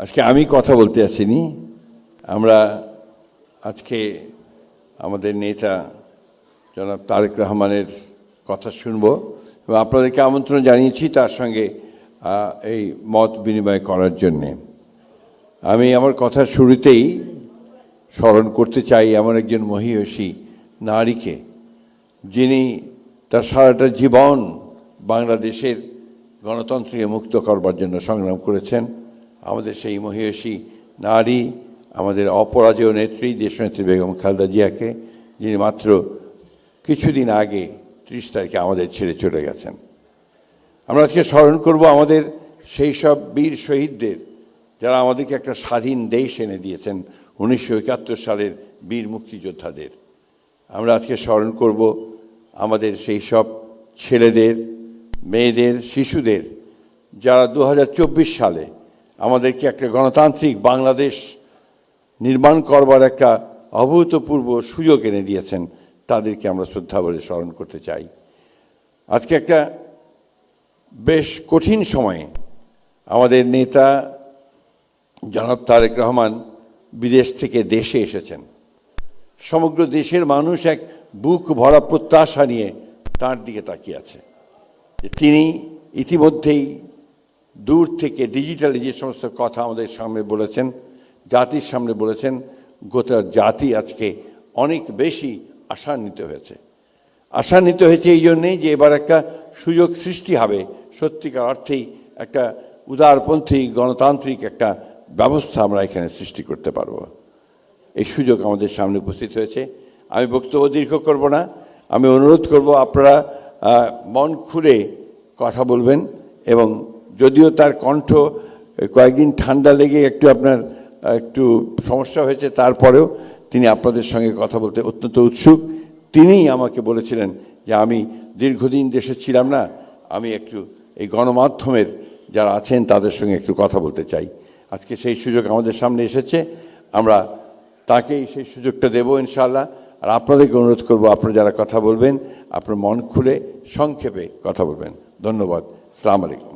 আজকে আমি কথা বলতে আসিনি। আমরা আজকে আমাদের নেতা জনাব তারেক রহমানের কথা শুনব এবং আপনাদেরকে আমন্ত্রণ জানিয়েছি তার সঙ্গে এই মত বিনিময় করার জন্যে। আমি আমার কথা শুরুতেই স্মরণ করতে চাই এমন একজন মহিয়সী নারীকে, যিনি তার সারাটা জীবন বাংলাদেশের গণতন্ত্রকে মুক্ত করবার জন্য সংগ্রাম করেছেন। আমাদের সেই মহিয়সী নারী, আমাদের অপরাজেয় নেত্রী, দেশনেত্রী বেগম খালেদা জিয়াকে, যিনি মাত্র কিছুদিন আগে ত্রিশ তারিখে আমাদের ছেড়ে চলে গেছেন। আমরা আজকে স্মরণ করব আমাদের সেই সব বীর শহীদদের, যারা আমাদেরকে একটা স্বাধীন দেশ এনে দিয়েছেন উনিশশো একাত্তর সালের বীর মুক্তিযোদ্ধাদের। আমরা আজকে স্মরণ করব আমাদের সেই সব ছেলেদের, মেয়েদের, শিশুদের, যারা দু হাজার চব্বিশ সালে আমাদেরকে একটা গণতান্ত্রিক বাংলাদেশ নির্মাণ করবার একটা অভূতপূর্ব সুযোগ এনে দিয়েছেন, তাদেরকে আমরা শ্রদ্ধা বলে স্মরণ করতে চাই। আজকে একটা বেশ কঠিন সময়ে আমাদের নেতা জনাব তারেক রহমান বিদেশ থেকে দেশে এসেছেন। সমগ্র দেশের মানুষ এক বুক ভরা প্রত্যাশা নিয়ে তার দিকে তাকিয়ে আছে। তিনি ইতিমধ্যেই দূর থেকে ডিজিটালি যে সমস্ত কথা আমাদের সামনে বলেছেন, জাতির সামনে বলেছেন, গোটা জাতি আজকে অনেক বেশি আশান্বিত হয়েছে। আশান্বিত হয়েছে এই জন্যেই যে এবার একটা সুযোগ সৃষ্টি হবে, সত্যিকার অর্থেই একটা উদারপন্থী, গণতান্ত্রিক একটা ব্যবস্থা আমরা এখানে সৃষ্টি করতে পারব। এই সুযোগ আমাদের সামনে উপস্থিত হয়েছে। আমি বক্তব্য দীর্ঘ করব না। আমি অনুরোধ করব আপনারা মন খুলে কথা বলবেন এবং যদিও তার কণ্ঠ কয়েকদিন ঠান্ডা লেগে একটু আপনার একটু সমস্যা হয়েছে, তারপরেও তিনি আপনাদের সঙ্গে কথা বলতে অত্যন্ত উৎসুক। তিনিই আমাকে বলেছিলেন যে, আমি দীর্ঘদিন দেশে ছিলাম না, আমি একটু এই গণমাধ্যমের যারা আছেন, তাদের সঙ্গে একটু কথা বলতে চাই। আজকে সেই সুযোগ আমাদের সামনে এসেছে, আমরা তাকেই সেই সুযোগটা দেবো ইনশাআল্লাহ। আর আপনাদেরকে অনুরোধ করব, আপনারা যারা কথা বলবেন, আপনার মন খুলে সংক্ষেপে কথা বলবেন। ধন্যবাদ, সালাম আলাইকুম।